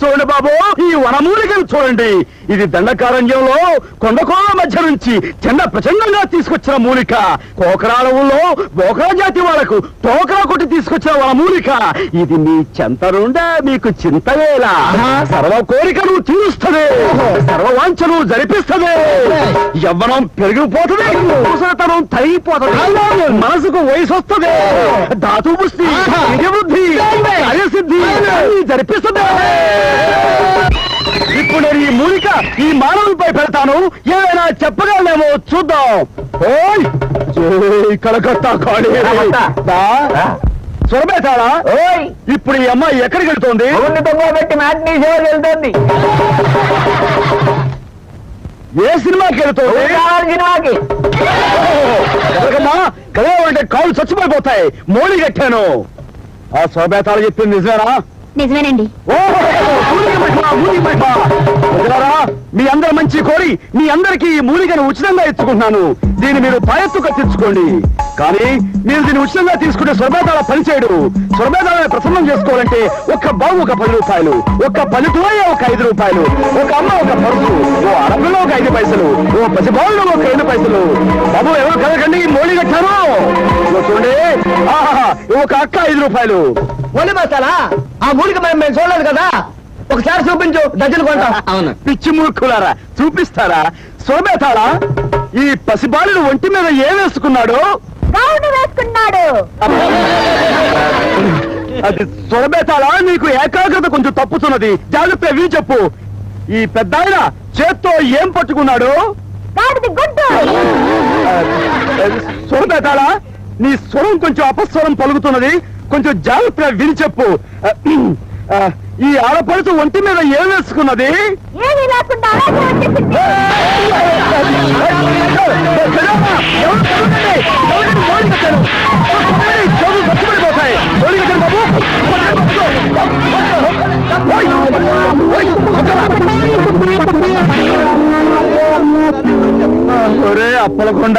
చూడండి బాబు ఈ వనమూలికను చూడండి. ఇది దండకారణ్యంలో కొండకోల మధ్య నుంచి చెండ ప్రచండంగా తీసుకొచ్చిన మూలిక. కోకరాళవుల్లో బోకరా జాతి వాళ్ళకు టోకరా కొట్టి తీసుకొచ్చిన వనమూలిక. ఇది మీ చెంత నుండే మీకు చింతవేలా సర్వ కోరికను తీరుస్తుంది. సర్వ వాంఛను జరిపిస్తుంది. యవ్వనం పెరిగిపోతుంది. అవసరతనం తరిగిపోతుంది. మనసుకు వయసు వస్తుంది ధాతు పుష్టి అన్నీ జరిపిస్తుంది. ఇప్పుడు నేను ఈ మూలిక ఈ మానవునిపై పెడతాను. ఏమైనా చెప్పగలనేమో చూద్దాం. ఓయ్! జై కలకత్తా కాళీ. ఓయ్! ఇప్పుడు ఈ అమ్మాయి ఎక్కడికి వెళ్తోంది? పెట్టి మ్యాట్నీ షో వెళ్తుంది. ఏ సినిమాకి వెళ్తోంది? సినిమాకి. అంటే కాళ్ళు చచ్చిపోయిపోతాయి. మోళి కట్టాను. ఆ స్వరమేతాలు చెప్పింది నిజమేనా? నిజమేనండి. ఓహో, మీ అందరి మంచి కోరి మీ అందరికీ ఈ మూలికను ఉచితంగా ఇచ్చుకుంటున్నాను. దీన్ని మీరు పాయత్తుగా తెచ్చుకోండి కానీ మీరు దీన్ని ఉచితంగా తీసుకుంటే స్వర్భేదాల పనిచేయడు స్వర్భేదాలను ప్రసన్నం చేసుకోవాలంటే ఒక్క బాబు ఒక పది రూపాయలు ఒక్క పల్లెటూరయ్య ఒక ఐదు రూపాయలు ఒక అమ్మ ఒక పరుసు ఓ అరంగులో ఒక ఐదు పైసలు ఓ పసిబావులో ఒక ఐదు పైసలు. బాబు ఎవరు కదకండి మోళీ కట్టాను. ఇదిగో చూడండి. ఆహా ఒక అక్క ఐదు రూపాయలు. ఒలి మసాలా ఆ మూలిక మనం మేము చూడలేదు కదా? ఒకసారి చూపించు డజన్ కొంటాం. అవును. పిచ్చి మూర్ఖులారా చూపిస్తారా? సోమేతాళా ఈ పసిబాలుడు ఒంటి మీద ఏ వేసుకున్నాడు? గౌను వేసుకున్నాడు. అది సొరబేతాళా నీకు ఏకాగ్రత కొంచెం తప్పుతున్నది. జాగ్రత్త వీ చెప్పు. ఈ పెద్ద ఆయన చేత్తో ఏం పట్టుకున్నాడు? సొరబేతాళా నీ స్వరం కొంచెం అపస్వరం పలుకుతున్నది. కొంచెం జాగ్రత్తగా విని చెప్పు. ఆ, ఈ ఆడపడుచు ఒంటి మీద ఏం వేసుకున్నది? ఒరే అప్పలకొండ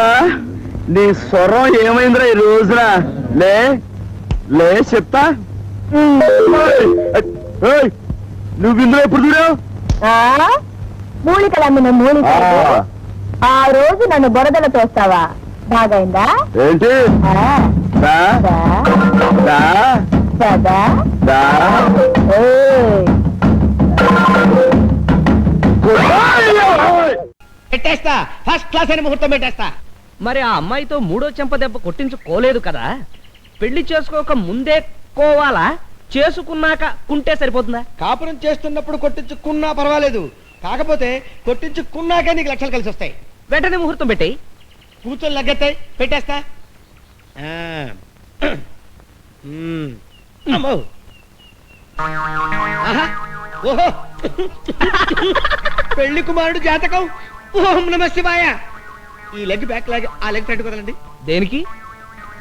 నీ స్వరం ఏమైందిరా ఈ రోజున? లే లే చెప్తా. నువ్వు ఇందులో ఎప్పుడు చూడావు? మూలికలు అమ్మిన మూలిక ఆ. రోజు నన్ను బురదలో తోస్తావా? బాగైందా? ఏంటి? ఆ, దా, దా, దా, కదా దా. ఏయ్. ఓయ్! పెట్టేస్తా. ఫస్ట్ క్లాస్ అని ముహూర్తం పెట్టేస్తా. మరి ఆ అమ్మాయితో మూడో చెంప దెబ్బ కొట్టించుకోలేదు కదా? పెళ్ళి చేసుకోక ముందే కోవాలా? చేసుకున్నాక కుంటే సరిపోతుందా? కాపురం చేస్తున్నప్పుడు కొట్టించుకున్నా పర్వాలేదు. కాకపోతే కొట్టించుకున్నాకే నీకు లక్షలు కలిసి వస్తాయి. వెంటనే ముహూర్తం పెట్టేయి. కూర్చొని లగ్గెత్తాయి పెట్టేస్తా. ఆ. మ్మ్. అమ్మో. ఆహా. ఓహో. పెళ్ళి కుమారుడు జాతకం. ఓం నమ శివాయ. ఈ లెగ్ బ్యాక్ లాగే ఆ లెగ్ ఫ్రంట్ కుదరండి దేనికి?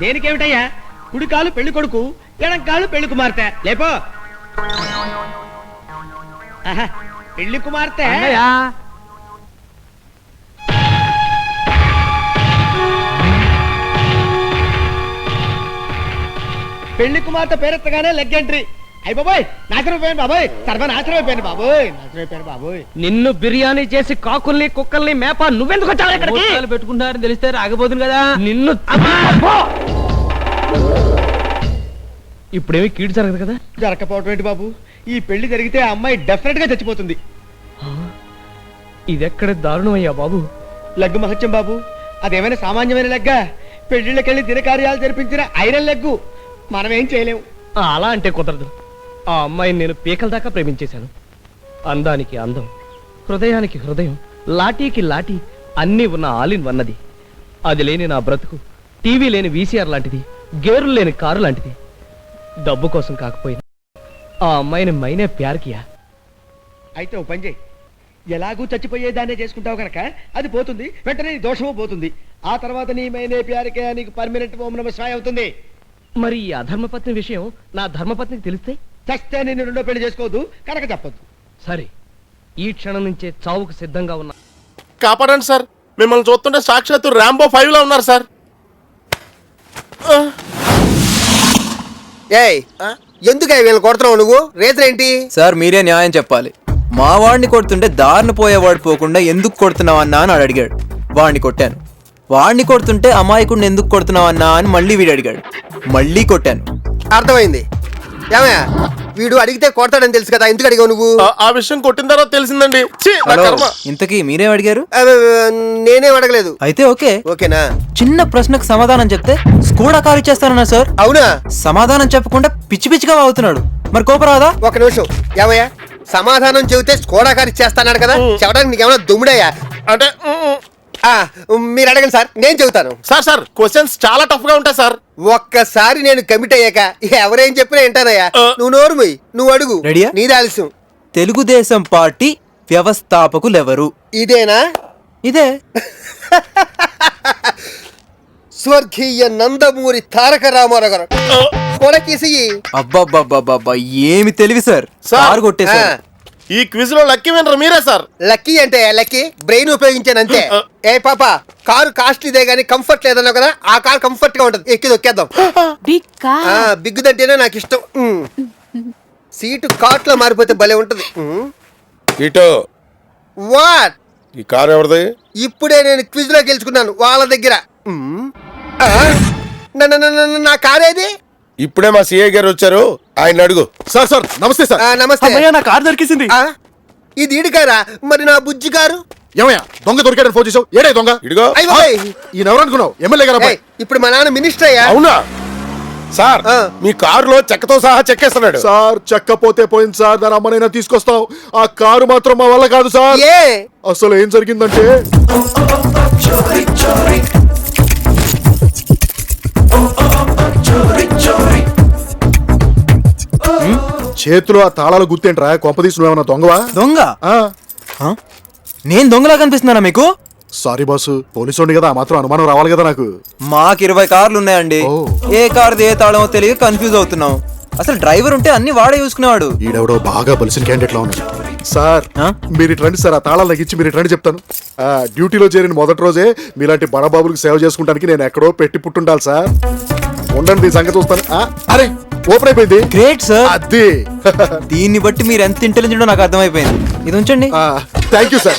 దేనికేమిటయ్యా? కుడి కాలు పెళ్ళి కొడుకు కాలు పెళ్ళి కుమార్తె. లేపో. పెళ్ళి కుమార్తె. పెళ్ళి కుమార్తె పేరెత్తగానే లెగ్ ఎంట్రీ అయ్యి బాబోయ్ నాశనం అయిపోయాను బాబోయ్. సర్వనాశనం అయిపోయాను బాబోయ్ నాశనం అయిపోయాను బాబోయ్. నిన్ను బిర్యానీ చేసి కాకుల్ని కుక్కల్ని మేప నువ్వెందుకు వచ్చావు ఇక్కడికి? పెట్టుకుంటారని తెలిస్తే రాకపోతుంది కదా. నిన్ను ఇప్పుడేమి కీడు జరగదు కదా? జరగకపోవటం ఏంటి బాబు? ఈ పెళ్ళి జరిగితే ఆ అమ్మాయి డెఫినెట్గా చచ్చిపోతుంది. ఇదెక్కడ దారుణం అయ్యా బాబు? లెగ్గు మహత్యం బాబు. అదేమైనా సామాన్యమైన లెగ్గ? పెళ్ళిళ్ళకెళ్ళి దినకార్యాలు జరిపించిన ఐరన్ లెగ్గు. మనం ఏం చేయలేము అలా అంటే కుదరదు. ఆ అమ్మాయిని నేను పీకల దాకా ప్రేమించేశాను. అందానికి అందం హృదయానికి హృదయం లాఠీకి లాఠీ అన్నీ ఉన్న ఆలిన్ వన్నది. అది లేని నా బ్రతుకు టీవీ లేని వీసీఆర్ లాంటిది గేర్లు లేని కారు లాంటిది. డబ్బు కోసం కాకపోయినా ఆ అమ్మాయిని మైనే ప్యార్కియా అయితే ఓ పని చేయి. ఎలాగూ చచ్చిపోయేదాన్నే చేసుకుంటావు కనుక అది పోతుంది వెంటనే నీ దోషము పోతుంది. ఆ తర్వాత నీ మైనే ప్యారికే నీకు పర్మనెంట్ ఓం నమ అవుతుంది. మరి ఈ అధర్మపత్ని విషయం నా ధర్మపత్నికి తెలిస్తే? చస్తే నేను రెండో పెళ్ళి చేసుకోవద్దు కనుక చెప్పొద్దు. సరే ఈ క్షణం నుంచే చావుకు సిద్ధంగా ఉన్నా కాపాడండి సార్. మిమ్మల్ని చూస్తుంటే సాక్షాత్తు ర్యాంబో ఫైవ్లో ఉన్నారు సార్. ఏయ్ ఎందుకు వీళ్ళని కొడుతున్నావు నువ్వు? రేత్రి ఏంటి సార్ మీరే న్యాయం చెప్పాలి. మా వాడిని కొడుతుంటే దారిని పోయేవాడు పోకుండా ఎందుకు కొడుతున్నావు అన్నా అని అడిగాడు. వాడిని కొట్టాను. వాడిని కొడుతుంటే అమాయకుడిని ఎందుకు కొడుతున్నావు అన్నా అని మళ్ళీ వీడు అడిగాడు. మళ్ళీ కొట్టాను. అర్థమైంది. ఏమయ్యా? వీడు అడిగితే కొడతాడని తెలుసు కదా ఎందుకు అడిగావు నువ్వు? ఆ- ఆ విషయం కొట్టిన తర్వాత తెలిసిందండి. ఛీ, నా హలో కర్మ. ఇంతకీ మీరేం అడిగారు? అబ్బ, నేనేం అడగలేదు. అయితే ఓకే. ఓకేనా? చిన్న ప్రశ్నకు సమాధానం చెప్తే స్కూడా కారు ఇచ్చేస్తానన్నా సార్? అవునా? సమాధానం చెప్పకుండా పిచ్చి పిచ్చిగా అవుతున్నాడు మరి కోపరాదా ఒక నిమిషం. ఏమయ్యా? సమాధానం చెబితే స్కోడాకారి ఇచ్చేస్తాన్నాడు కదా చెప్పడానికి నీకేమైనా దుమ్ముడయ్యా? అంటే మీరు అడగండి సార్ నేను చెబుతాను. సార్ సార్ క్వశ్చన్స్ చాలా టఫ్గా ఉంటాయి సార్. ఒక్కసారి నేను కమిట్ అయ్యాక ఎవరేం చెప్పినా వింటానయ్యా ఆ. నువ్వు నోరు మొయ్ నువ్వు అడుగు. రెడీయా? నీది ఆలస్యం. తెలుగుదేశం పార్టీ వ్యవస్థాపకులెవరు? ఇదేనా? ఇదే. స్వర్గీయ నందమూరి తారక రామారావు గారు. కొడకేసి. అబ్బబ్బబ్బబ్బబ్బా ఏమి తెలివి సార్? సార్, కొట్టేశారు ఈ క్విజ్లో లక్కీ వినరు మీరే సార్. లక్కీ అంటే లక్కీ బ్రెయిన్ ఉపయోగించాను అంతే. ఆ. ఏ పాప కారు కాస్ట్లీదే గానీ కంఫర్ట్ లేదన్నావు కదా ఆ కారు కంఫర్ట్గా ఉంటది ఎక్కి దొక్కేద్దాం ఆ, బిగ్గుదంటేనే నాకు ఇష్టం. ఉమ్. సీటు కాట్లో మారిపోతే భలే ఉంటది. ఉమ్. ఇటో వాట్? ఈ కారు ఎవరిది? ఇప్పుడే నేను క్విజ్లో గెలుచుకున్నాను వాళ్ళ దగ్గర. ఉమ్. ఆ? నా- నా- నా- నా- నా కారేది ఇప్పుడే మా సిఐ గారు వచ్చారు. ఆయన అడుగు. సార్ సార్ నమస్తే సార్. ఆ, నమస్తే. నా కారు దొరికేసింది. ఆ? ఇది ఈడి కారా? మరి నా బుజ్జి కారు? ఏమయ్యా దొంగ దొరికాడని ఫోన్ చేసావు ఏడే దొంగ? ఇడిగో అయ్య బాబోయ్. ఈయన ఎవరు అనుకున్నావు? ఎమ్మెల్యే గారు ఏయ్, ఇప్పుడు మా నాన్న మినిస్టర్ అయ్యా? అవునా? సార్ ఆ. మీ కారులో చెక్కతో సహా చెక్కేస్తున్నాడు. సార్ చెక్కపోతే పోయింది సార్. దాని అమ్మనైనా తీసుకొస్తాం ఆ కారు మాత్రం మా వల్ల కాదు సార్. ఏ? అసలు ఏం జరిగిందంటే? చేతిలో ఆ తాళాలు గుర్తేంట్రా కొంపదీసు ఏమన్నా దొంగవా? దొంగ? ఆ? నేను దొంగలా కనిపిస్తున్నానా మీకు? సారీ బాసు పోలీసు ఉండి కదా ఆ మాత్రం అనుమానం రావాలి కదా నాకు. మాకు ఇరవై కార్లు ఉన్నాయండి ఓ. ఏ కార్ది ఏ తాళమో తెలియక కన్ఫ్యూజ్ అవుతున్నాం. అసలు డ్రైవర్ ఉంటే అన్ని వాడే చూసుకునేవాడు. ఈడెవడో బాగా బలిసిన క్యాండిడేట్లో ఉన్నాడు. సార్ ఆ? మీరు ఇటు రండి సార్ ఆ తాళాలు తగ్గించి మీరు ఇటు రండి చెప్తాను. ఆ, డ్యూటీలో చేరిన మొదటి రోజే మీలాంటి బడబాబులకు సేవ చేసుకుంటానికి నేను ఎక్కడో పెట్టి పుట్టుండాలి సార్. ఉండండి ఈ సంగతి చూస్తాను. ఆ, అరే! ఓపెన్ అయిపోయింది. గ్రేట్ సార్ అది. దీన్ని బట్టి మీరు ఎంత ఇంటెలిజెంటో నాకు అర్థమైపోయింది. ఇది ఉంచండి. థ్యాంక్ యూ సార్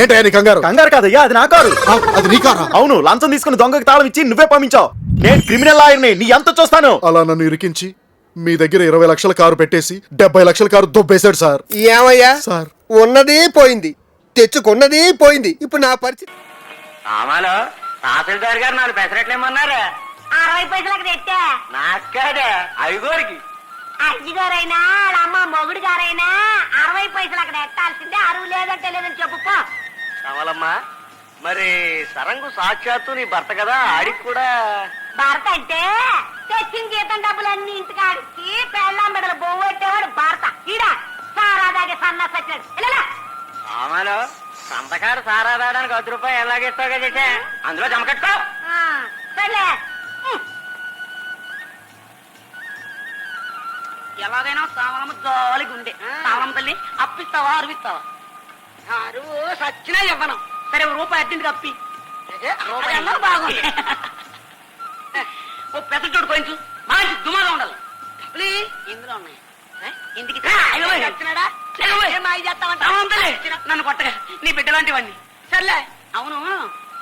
ఏంటయ్యా నీ కంగారు? కంగారు కాదయ్యా అది నా కారు. అది నీ కారా? అవును లంచం తీసుకుని దొంగకి తాళం ఇచ్చి నువ్వే పంపించావు. నేను క్రిమినల్ లాయర్ని నీ ఎంత చూస్తాను. అలా నన్ను ఇరికించి మీ దగ్గర ఇరవై లక్షల కారు పెట్టేసి డెబ్బై లక్షల కారు దొబ్బేశాడు సార్. ఏమయ్యా? సార్. ఉన్నది పోయింది. తెచ్చుకున్నది పోయింది. ఇప్పుడు నా పరిస్థితి తహసీల్దార్ గారు నాలుగు పెసరట్లేమన్నారు అరవై పైసలకు తెచ్చా? నాకు కాదా ఐగోరికి అజ్జిగారైనా అమ్మ మొగుడు గారైనా అరవై పైసలు అక్కడ ఎట్టాల్సిందే అరువు లేదంటే లేదని చెప్పు పో. కమలమ్మా మరి సరంగు సాక్షాత్తు నీ భర్త కదా ఆడికి కూడా. భర్త అంటే తెచ్చిన జీతం డబ్బులన్నీ ఇంటికి ఆడిచ్చి పెళ్ళాం బిడ్డలు బొవ్వెట్టేవాడు భర్త. ఈడ సారా దాగే సన్నా సచ్చినాడు. మామలో సంతకారు సారా రావడానికి వద్ద రూపాయలు ఎలాగేస్తావు కదా అందులో జమ కట్టుకో. ఉమ్. ఎలాగైనా జాలిగా ఉండే సావనమ్మ తల్లి అప్పిస్తావా అరువిస్తావా? అరువు సచ్చినా ఇవ్వను. సరే రూపాయి అర్జెంట్గా అప్పి? రూపాయి బాగుంది. ఓ పెద్ద చోటు కొంచెం మంచి దుమాగా ఉండాలి. డబ్బులు ఇందులో ఉన్నాయి? ఇంటికి నన్ను కొట్టగా నీ బిడ్డ లాంటివన్నీ సర్లే. అవును.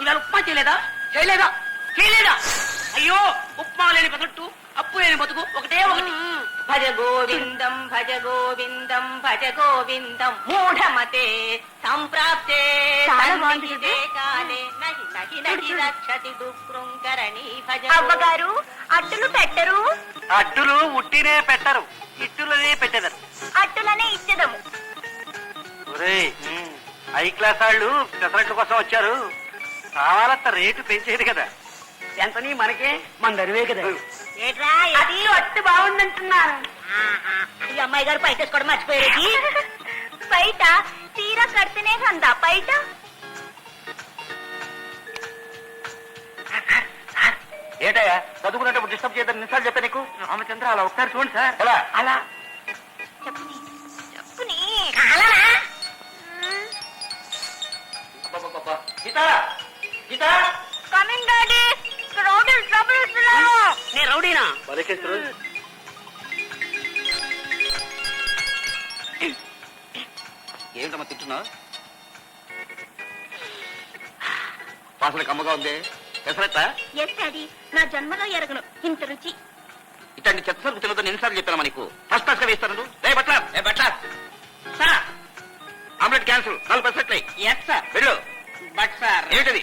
ఇవాళ ఉప్మా చేయలేదా? చేయలేదా? చేయలేదా? అయ్యో ఉప్మా లేని బతుట్టు అప్పు లేని బతుకు ఒకటే ఒకటి. భజ గోవిందం భజ గోవిందం భజ గోవిందం మూఢమతే సంప్రాప్తే అవ్వగారు అట్టులు పెట్టరు. అడ్డులు ఉట్టినే పెట్టరు ఇట్టులనే పెట్టెదరు. అట్టులనే ఇచ్చదము. ఒరేయ్ హై క్లాస్ వాళ్ళు పెసరట్ల కోసం వచ్చారు. కావాలంత రేటు పెంచేది కదా. ఎంతని మనకే మన దరివే కదా. ఏట్రా అది అట్టు బాగుందంటున్నారు. ఈ అమ్మాయి గారు పైట వేసుకోవడం మర్చిపోయేది బయట? తీరా కడితేనే కందా బయట? ఏంటయ్యా చదువుకునేటప్పుడు డిస్టర్బ్ చేయదని నిమిషాలు చెప్పా నీకు? రామచంద్ర అలా ఒకసారి చూడండి సార్. ఎలా? అలా. చెప్పుని చెప్పుని. గీత నేను రౌడీనా? ఏంటమ్మా తింటున్నావు? వాసన కమ్మగా ఉంది. పెసరట్ట? ఎస్ డాడీ నా జన్మలో ఎరగను. ఇంత రుచి. ఇట్లాంటి చెత్త సరుకు తినదని ఎన్నిసార్లు చెప్పాను నీకు? ఫస్ట్ క్లాస్గా వేస్తాను రే బట్ల రే బట్ల సార్! Omelette cancel. నాలుగు పెసరట్లే. ఎస్ సార్ వెళ్ళు. బట్ సార్ ఏంటది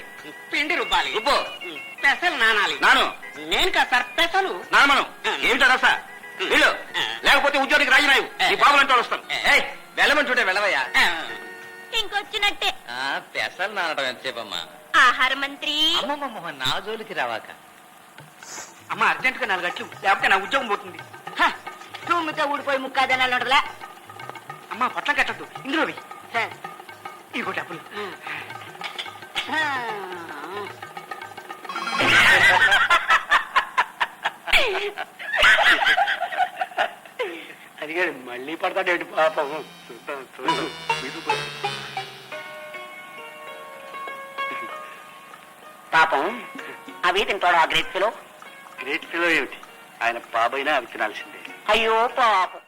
పిండి రుబ్బాలి. రుబ్బు. పెసలు నానాలి. నాను. నేను కదా సార్ పెసలు నానమను ఏమిటా రస వెళ్ళు. లేకపోతే ఉద్యోగానికి రాజీనాయు. ఈ బాబులు అంటే వస్తాను ఏయ్ వెళ్ళమని చూడే వెళ్ళవయ్యా. ఇంకొచ్చినట్టే. పెసలు నానడం ఎంతసేపమ్మా? ఆహార మంత్రి. అమ్మమ్మ నా జోలికి రావాక. అమ్మ అర్జెంట్గా నాలుగు గట్లు లేకపోతే నా ఉద్యోగం పోతుంది. హ, తుమ్మితే ఊడిపోయి ముక్కాదనాలు ఉండలే అమ్మ పట్ల కట్టద్దు. ఇందులో. ఇగో డబ్బులు. అడిగాడు మళ్ళీ పడతాడేంటి పాపం? చూద్దాం చూద్దాం. పాపం అవి తింటాడు ఆ గ్రేట్ ఫిలో? గ్రేట్ ఫిలో ఏమిటి? ఆయన బాబైనా అవి తినాల్సిందే. అయ్యో పాపం.